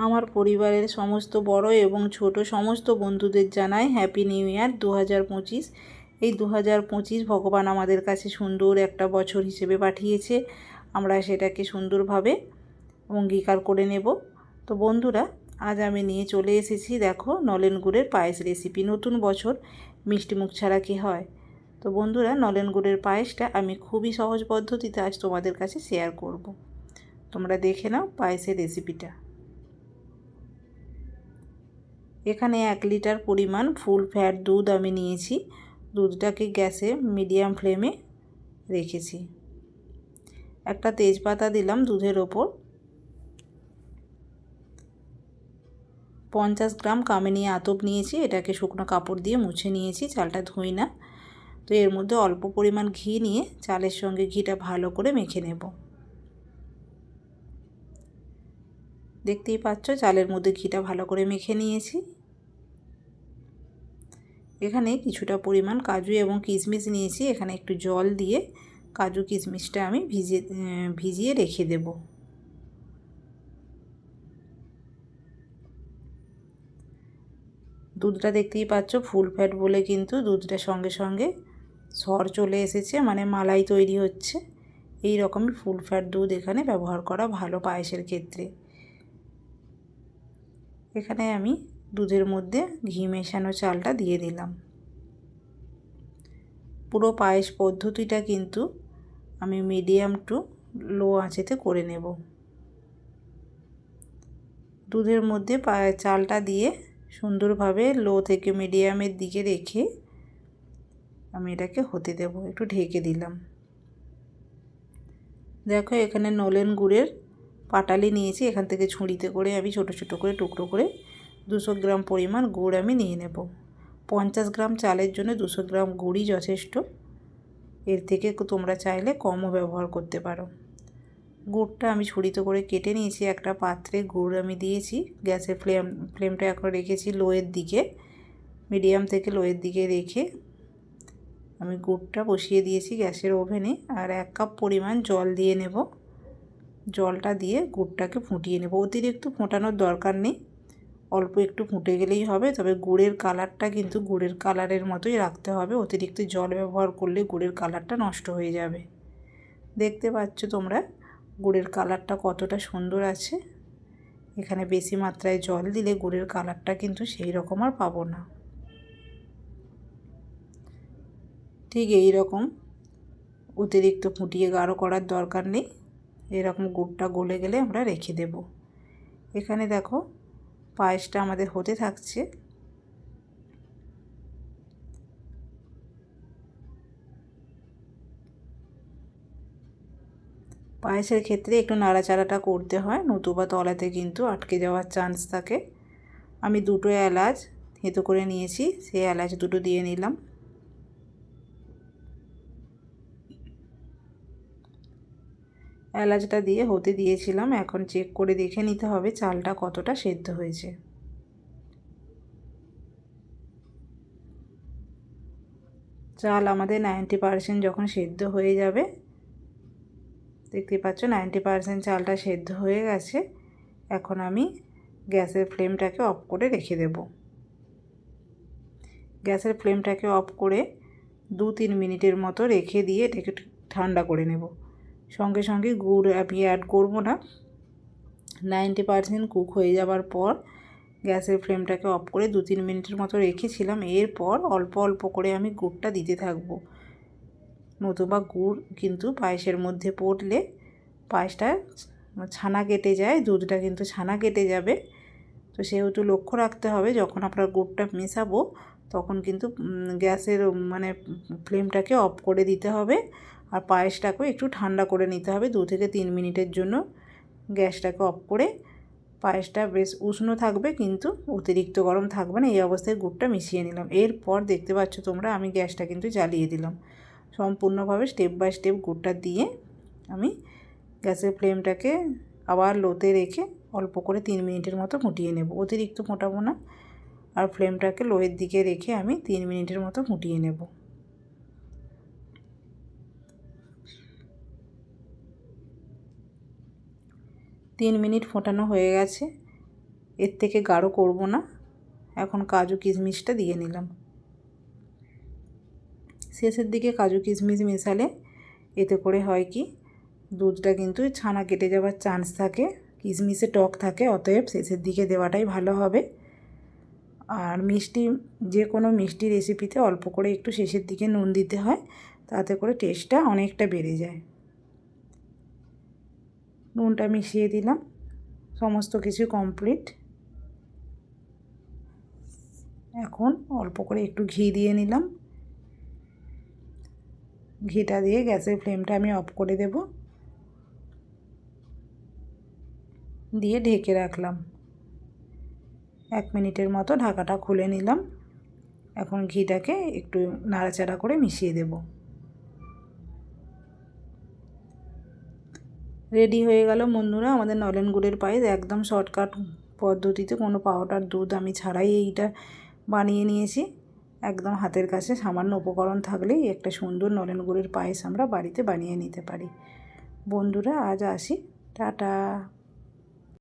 আমার পরিবারের সমস্ত বড় এবং ছোট সমস্ত বন্ধুদের জানাই হ্যাপি নিউ ইয়ার দু হাজার পঁচিশ। এই দু হাজার পঁচিশ ভগবান আমাদের কাছে সুন্দর একটা বছর হিসেবে পাঠিয়েছে। আমরা সেটাকে সুন্দরভাবে অঙ্গীকার করে নেব। তো বন্ধুরা, আজ আমি নিয়ে চলে এসেছি দেখো নলেন গুড়ের পায়েস রেসিপি নতুন বছর, মিষ্টি মুখ ছাড়া কি হয়? তো বন্ধুরা, নলেন গুড়ের পায়েসটা আমি খুবই সহজ পদ্ধতিতে আজ তোমাদের কাছে শেয়ার করব। তোমরা দেখে নাও পায়েসের রেসিপিটা এখানে এক লিটার পরিমাণ ফুল ফ্যাট দুধ আমি নিয়েছি। দুধটাকে গ্যাসে মিডিয়াম ফ্লেমে রেখেছি। একটা তেজপাতা দিলাম দুধের ওপর। পঞ্চাশ গ্রাম কামিনী আতপ নিয়েছি, এটাকে শুকনো কাপড় দিয়ে মুছে নিয়েছি, চালটা ধুই না। তো এর মধ্যে অল্প পরিমাণ ঘি নিয়ে চালের সঙ্গে ঘিটা ভালো করে মেখে নেব। দেখতেই পাচ্ছ, চালের মধ্যে ঘিটা ভালো করে মেখে নিয়েছি। এখানে কিছুটা পরিমাণ কাজু এবং কিশমিশ নিয়েছি। এখানে একটু জল দিয়ে কাজু কিশমিশটা আমি ভিজিয়ে ভিজিয়ে রেখে দেব। দুধটা দেখতেই পাচ্ছ, ফুল ফ্যাট বলে কিন্তু দুধটা সঙ্গে সঙ্গে সর চলে এসেছে মানে মালাই তৈরি হচ্ছে। এই রকমই ফুল ফ্যাট দুধ এখানে ব্যবহার করা ভালো পায়েসের ক্ষেত্রে। এখানে আমি দুধের মধ্যে ঘি মেশানো চালটা দিয়ে দিলাম। পুরো পায়েস পদ্ধতিটা কিন্তু আমি মিডিয়াম টু লো আঁচেতে করে নেব। দুধের মধ্যে পায়ে চালটা দিয়ে সুন্দরভাবে লো থেকে মিডিয়ামের দিকে রেখে আমি এটাকে হতে দেব, একটু ঢেকে দিলাম। দেখো এখানে নলেন গুড়ের পাটালি নিয়েছি, এখান থেকে ছুঁড়িতে করে আমি ছোট ছোট করে টুকরো করে দুশো গ্রাম পরিমাণ গুড় আমি নিয়ে নেব। পঞ্চাশ গ্রাম চালের জন্য দুশো গ্রাম গুড়ই যথেষ্ট। এর থেকে তোমরা চাইলে কমও ব্যবহার করতে পারো। গুড়টা আমি ছুরিতে করে কেটে নিয়েছি, একটা পাত্রে গুড় আমি দিয়েছি। গ্যাসের ফ্লেম, ফ্লেমটা এখন রেখেছি লোয়ের দিকে, মিডিয়াম থেকে লোয়ের দিকে রেখে। আমি গুড়টা বসিয়ে দিয়েছি গ্যাসের ওভেনে, আর এক কাপ পরিমাণ জল দিয়ে নেব। জলটা দিয়ে গুড়টাকে ফুটিয়ে নেব। অতিরিক্ত ফোটানোর দরকার নেই। অল্প একটু ফুটে গেলেই হবে, তবে গুড়ের কালারটা কিন্তু গুড়ের কালারের মতোই রাখতে হবে। অতিরিক্ত জল ব্যবহার করলে গুড়ের কালারটা নষ্ট হয়ে যাবে। দেখতে পাচ্ছ তোমরা, গুড়ের কালারটা কতটা সুন্দর আছে। এখানে বেশি মাত্রায় জল দিলে গুড়ের কালারটা কিন্তু সেই রকম আর পাবো না। ঠিক এই রকম। অতিরিক্ত ফুটিয়ে গাঢ় করার দরকার নেই। এরকম গুড়টা গলে গেলে আমরা রেখে দেব। এখানে দেখো পায়েসটা আমাদের হতে থাকছে। পায়েসের ক্ষেত্রে একটু নাড়াচাড়াটা করতে হয়, নতুবা তলাতে কিন্তু আটকে যাওয়ার চান্স থাকে। আমি দুটো এলাচ থেতো করে নিয়েছি, সেই এলাচ দুটো দিয়ে নিলাম। এলাচটা দিয়ে হতে দিয়েছিলাম। এখন চেক করে দেখে নিতে হবে চালটা কতটা সেদ্ধ হয়েছে। চাল আমাদের নাইনটি পারসেন্ট যখন সেদ্ধ হয়ে যাবে, দেখতে পাচ্ছ নাইনটি পারসেন্ট চালটা সেদ্ধ হয়ে গেছে। এখন আমি গ্যাসের ফ্লেমটাকে অফ করে রেখে দেব। গ্যাসের ফ্লেমটাকে অফ করে দু তিন মিনিটের মতো রেখে দিয়ে এটাকে ঠান্ডা করে নেব। সঙ্গে সঙ্গে গুড় আমি অ্যাড করব না। নাইনটি পারসেন্ট কুক হয়ে যাওয়ার পর গ্যাসের ফ্লেমটাকে অফ করে দু তিন মিনিটের মতো রেখেছিলাম। এরপর অল্প অল্প করে আমি গুড়টা দিতে থাকব। নতুবা গুড় কিন্তু পায়েসের মধ্যে পড়লে পায়েসটা ছানা কেটে যায়, দুধটা কিন্তু ছানা কেটে যাবে। তো সেহেতু লক্ষ্য রাখতে হবে, যখন আপনার গুড়টা মেশাবো তখন কিন্তু গ্যাসের মানে ফ্লেমটাকে অফ করে দিতে হবে। আর পায়েসটাকেও একটু ঠান্ডা করে নিতে হবে দু থেকে তিন মিনিটের জন্য। গ্যাসটাকে অফ করে পায়েসটা বেশ উষ্ণ থাকবে কিন্তু অতিরিক্ত গরম থাকবে না, এই অবস্থায় গুড়টা মিশিয়ে নিলাম। এরপর দেখতে পাচ্ছ তোমরা আমি গ্যাসটা কিন্তু জ্বালিয়ে দিলাম। সম্পূর্ণভাবে স্টেপ বাই স্টেপ গুড়টা দিয়ে আমি গ্যাসের ফ্লেমটাকে আবার লোতে রেখে অল্প করে তিন মিনিটের মতো ফুটিয়ে নেব। অতিরিক্ত ফোটাবো না, আর ফ্লেমটাকে লোয়ের দিকে রেখে আমি তিন মিনিটের মতো ফুটিয়ে নেব। তিন মিনিট ফোটানো হয়ে গেছে। এর থেকে গাঢ় করব না। এখন কাজু কিশমিশটা দিয়ে নিলাম। শেষের দিকে কাজু কিশমিশ মেশালে এতে করে হয় কি, দুধটা কিন্তু ছানা কেটে যাওয়ার চান্স থাকে, কিশমিশে টক থাকে, অতএব শেষের দিকে দেওয়াটাই ভালো হবে। আর মিষ্টি, যে কোনো মিষ্টি রেসিপিতে অল্প করে একটু শেষের দিকে নুন দিতে হয়, তাতে করে টেস্টটা অনেকটা বেড়ে যায়। নুনটা মিশিয়ে দিলাম। সমস্ত কিছু কমপ্লিট এখন অল্প করে একটু ঘি দিয়ে নিলাম। ঘিটা দিয়ে গ্যাসের ফ্লেমটা আমি অফ করে দেব। দিয়ে ঢেকে রাখলাম। এক মিনিটের মতো ঢাকাটা খুলে নিলাম। এখন ঘিটাকে একটু নাড়াচাড়া করে মিশিয়ে দেব। রেডি হয়ে গেল বন্ধুরা, আমাদের নলেন গুড়ের পায়েস একদম শর্টকাট পদ্ধতিতে কোনো পাউডার দুধ আমি ছাড়াই এইটা বানিয়ে নিয়েছি। একদম হাতের কাছে সামান্য উপকরণ থাকলেই একটা সুন্দর নলেন গুড়ের পায়েস আমরা বাড়িতে বানিয়ে নিতে পারি। বন্ধুরা, আজ আসি। টাটা।